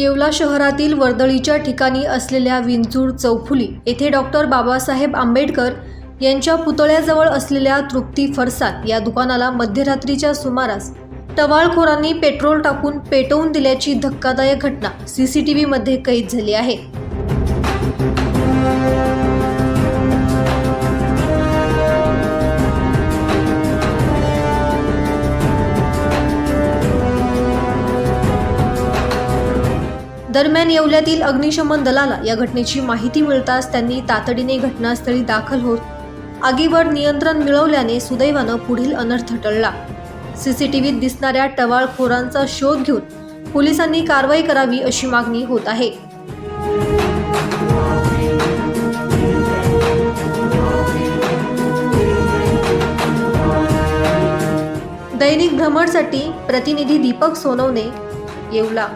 येवला शहरातील वर्दळीच्या ठिकाणी असलेल्या विंचूर चौफुली येथे डॉक्टर बाबासाहेब आंबेडकर यांच्या पुतळ्याजवळ असलेल्या तृप्ती फरसात या दुकानाला मध्यरात्रीच्या सुमारास टवाळखोरांनी पेट्रोल टाकून पेटवून दिल्याची धक्कादायक घटना सीसीटीव्हीमध्ये कैद झाली आहे. दरम्यान येवल्यातील अग्निशमन दलाला या घटनेची माहिती मिळताच त्यांनी तातडीने घटनास्थळी दाखल होत आगीवर नियंत्रण मिळवल्याने सुदैवानं पुढील अनर्थ टळला. सीसीटीव्हीत दिसणाऱ्या टवाळखोरांचा शोध घेऊन पोलिसांनी कारवाई करावी अशी मागणी होत आहे. दैनिक भ्रमणसाठी प्रतिनिधी दीपक सोनवणे येवला.